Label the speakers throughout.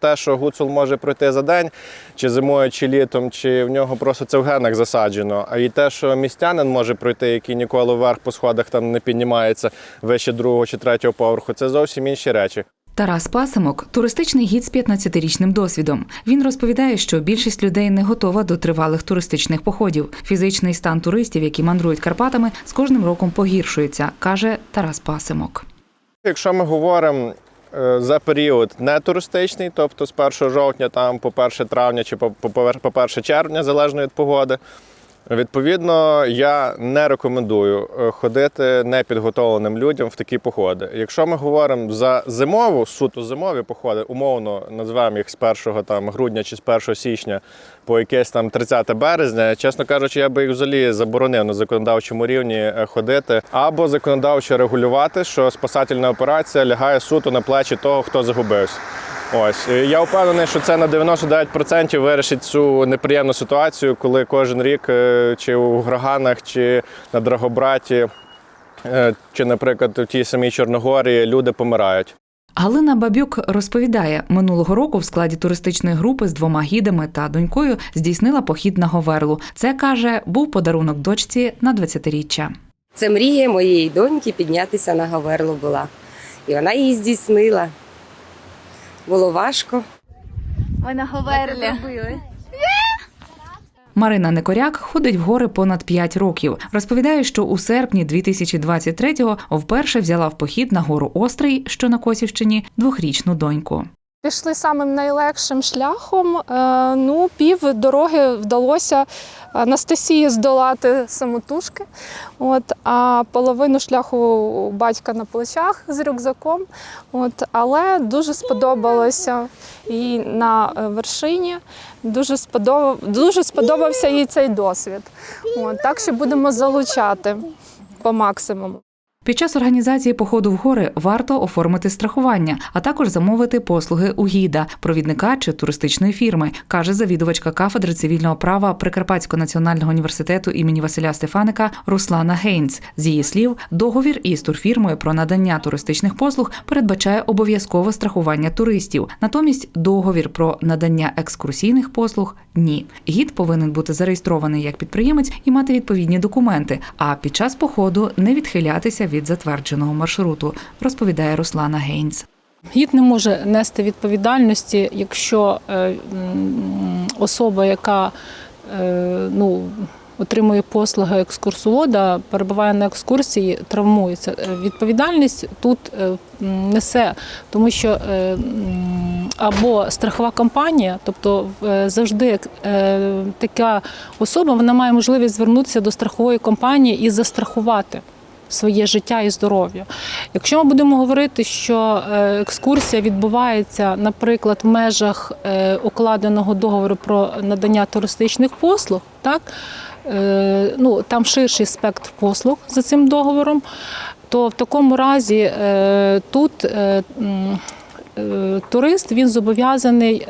Speaker 1: Те, що гуцул може пройти за день, чи зимою, чи літом, чи в нього просто це в генах засаджено. А і те, що містянин може пройти, який ніколи вверх по сходах там не піднімається вище другого чи третього поверху, це зовсім інші речі.
Speaker 2: Тарас Пасимок туристичний гід з 15-річним досвідом. Він розповідає, що більшість людей не готова до тривалих туристичних походів. Фізичний стан туристів, які мандрують Карпатами, з кожним роком погіршується, каже Тарас Пасимок.
Speaker 1: Якщо ми говоримо за період не туристичний, тобто з 1 жовтня там по 1 травня чи по 1 червня, залежно від погоди, відповідно, я не рекомендую е, ходити непідготовленим людям в такі походи. Якщо ми говоримо за зимову, суто зимові походи, умовно назвемо їх з 1 там, грудня чи з 1 січня по якесь там 30 березня, чесно кажучи, я би їх взагалі заборонив на законодавчому рівні е, ходити, або законодавчо регулювати, що спасательна операція лягає суто на плечі того, хто загубився. Ось Е, я впевнений, що це на 99% вирішить цю неприємну ситуацію, коли кожен рік е, чи у Граганах, чи на Драгобраті, е, чи, наприклад, в тій самій Чорногорії люди помирають.
Speaker 2: Галина Бабюк розповідає, минулого року в складі туристичної групи з двома гідами та донькою здійснила похід на Говерлу. Це каже, був подарунок дочці на 20-річчя.
Speaker 3: Це мрія моєї доньки піднятися на Гаверлу була. І вона її здійснила. Було важко.
Speaker 4: Ми на Говерлі.
Speaker 2: Марина Некоряк ходить в гори понад 5 років. Розповідає, що у серпні 2023-го вперше взяла в похід на гору Острий, що на Косівщині, двохрічну доньку.
Speaker 5: Пішли самим найлегшим шляхом. Е, Ну, пів дороги вдалося Анастасії здолати самотужки. От, а половину шляху батька на плечах з рюкзаком. От, але дуже сподобалося їй на е, вершині. Дуже, сподобав, дуже сподобався їй цей досвід. От, так що будемо залучати по максимуму.
Speaker 2: Під час організації походу в гори варто оформити страхування, а також замовити послуги у гіда, провідника чи туристичної фірми, каже завідувачка кафедри цивільного права Прикарпатського національного університету імені Василя Стефаника Руслана Гейнц. З її слів, договір із турфірмою про надання туристичних послуг передбачає обов'язкове страхування туристів. Натомість договір про надання екскурсійних послуг ні. Гід повинен бути зареєстрований як підприємець і мати відповідні документи, а під час походу не відхилятися від затвердженого маршруту, розповідає Руслана Гейнц.
Speaker 6: Гід не може нести відповідальності, якщо е, особа, яка е, ну, отримує послуги екскурсовода, перебуває на екскурсії, травмується. Е, Відповідальність тут несе, тому що або страхова компанія, тобто завжди така особа вона має можливість звернутися до страхової компанії і застрахувати своє життя і здоров'я. Якщо ми будемо говорити, що е, екскурсія відбувається, наприклад, в межах е, укладеного договору про надання туристичних послуг, так е, ну там ширший спектр послуг за цим договором, то в такому разі тут турист він зобов'язаний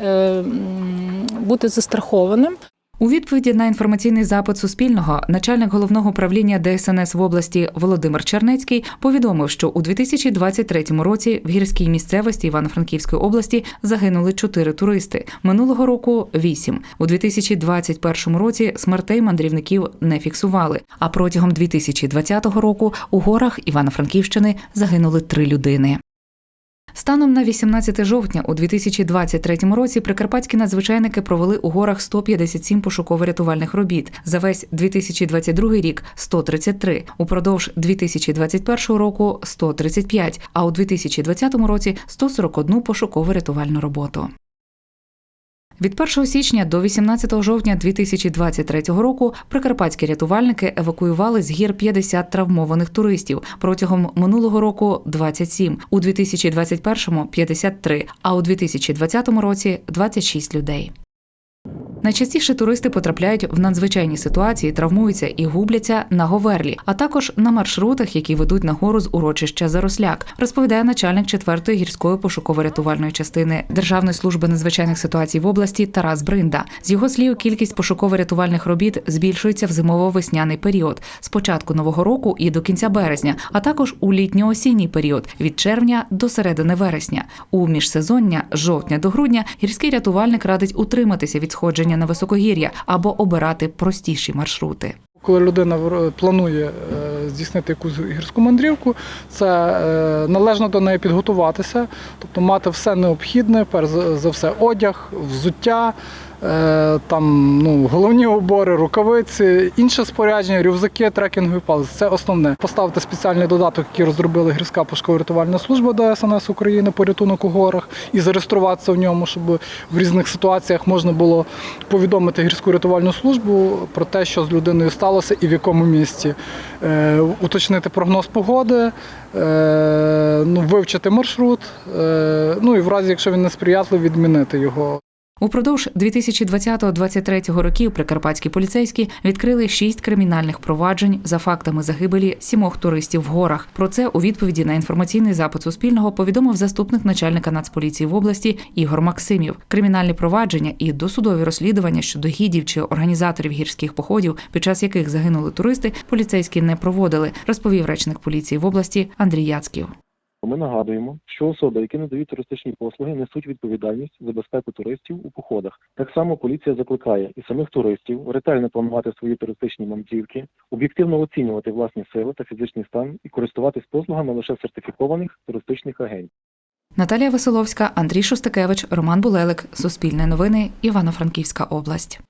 Speaker 6: бути застрахованим.
Speaker 2: У відповіді на інформаційний запит Суспільного начальник головного управління ДСНС в області Володимир Чернецький повідомив, що у 2023 році в гірській місцевості Івано-Франківської області загинули чотири туристи. Минулого року вісім. У 2021 році смертей мандрівників не фіксували. А протягом 2020 року у горах Івано-Франківщини загинули три людини. Станом на 18 жовтня у 2023 році прикарпатські надзвичайники провели у горах 157 пошуково-рятувальних робіт. За весь 2022 рік 133, упродовж 2021 року 135, а у 2020 році 141 пошуково-рятувальну роботу. Від 1 січня до 18 жовтня 2023 року прикарпатські рятувальники евакуювали з гір 50 травмованих туристів. Протягом минулого року 27, у 2021 – 53, а у 2020 році 26 людей. Найчастіше туристи потрапляють в надзвичайні ситуації, травмуються і губляться на Говерлі, а також на маршрутах, які ведуть на гору з урочища Заросляк, розповідає начальник 4-ї гірської пошуково-рятувальної частини Державної служби надзвичайних ситуацій в області Тарас Бринда. З його слів, кількість пошуково-рятувальних робіт збільшується в зимово-весняний період з початку нового року і до кінця березня, а також у літньо-осінній період від червня до середини вересня. У міжсезоння жовтня до грудня гірський рятувальник радить утриматися від сходження на високогір'я або обирати простіші маршрути.
Speaker 7: Коли людина планує е, здійснити якусь гірську мандрівку, це е, належно до неї підготуватися, тобто мати все необхідне, перш за все одяг, взуття, там, ну, головні убори, рукавиці, інше спорядження, рюкзаки, трекінгові палиці. Це основне. Поставити спеціальний додаток, який розробила гірська пошуково-рятувальна служба ДСНС України порятунок у горах, і зареєструватися в ньому, щоб в різних ситуаціях можна було повідомити гірську рятувальну службу про те, що з людиною сталося і в якому місці, е, уточнити прогноз погоди, е, ну, вивчити маршрут, е, ну і в разі, якщо він несприятливий, відмінити його.
Speaker 2: Упродовж 2020-2023 років прикарпатські поліцейські відкрили шість кримінальних проваджень за фактами загибелі сімох туристів в горах. Про це у відповіді на інформаційний запит Суспільного повідомив заступник начальника Нацполіції в області Ігор Максимів. Кримінальні провадження і досудові розслідування щодо гідів чи організаторів гірських походів, під час яких загинули туристи, поліцейські не проводили, розповів речник поліції в області Андрій Яцьків.
Speaker 8: Ми нагадуємо, що особи, які надають туристичні послуги, несуть відповідальність за безпеку туристів у походах. Так само поліція закликає і самих туристів ретельно планувати свої туристичні мандрівки, об'єктивно оцінювати власні сили та фізичний стан і користуватись послугами лише сертифікованих туристичних агентів.
Speaker 2: Наталія Веселовська, Андрій Шостакевич, Роман Булелик, Суспільне новини, Івано-Франківська область.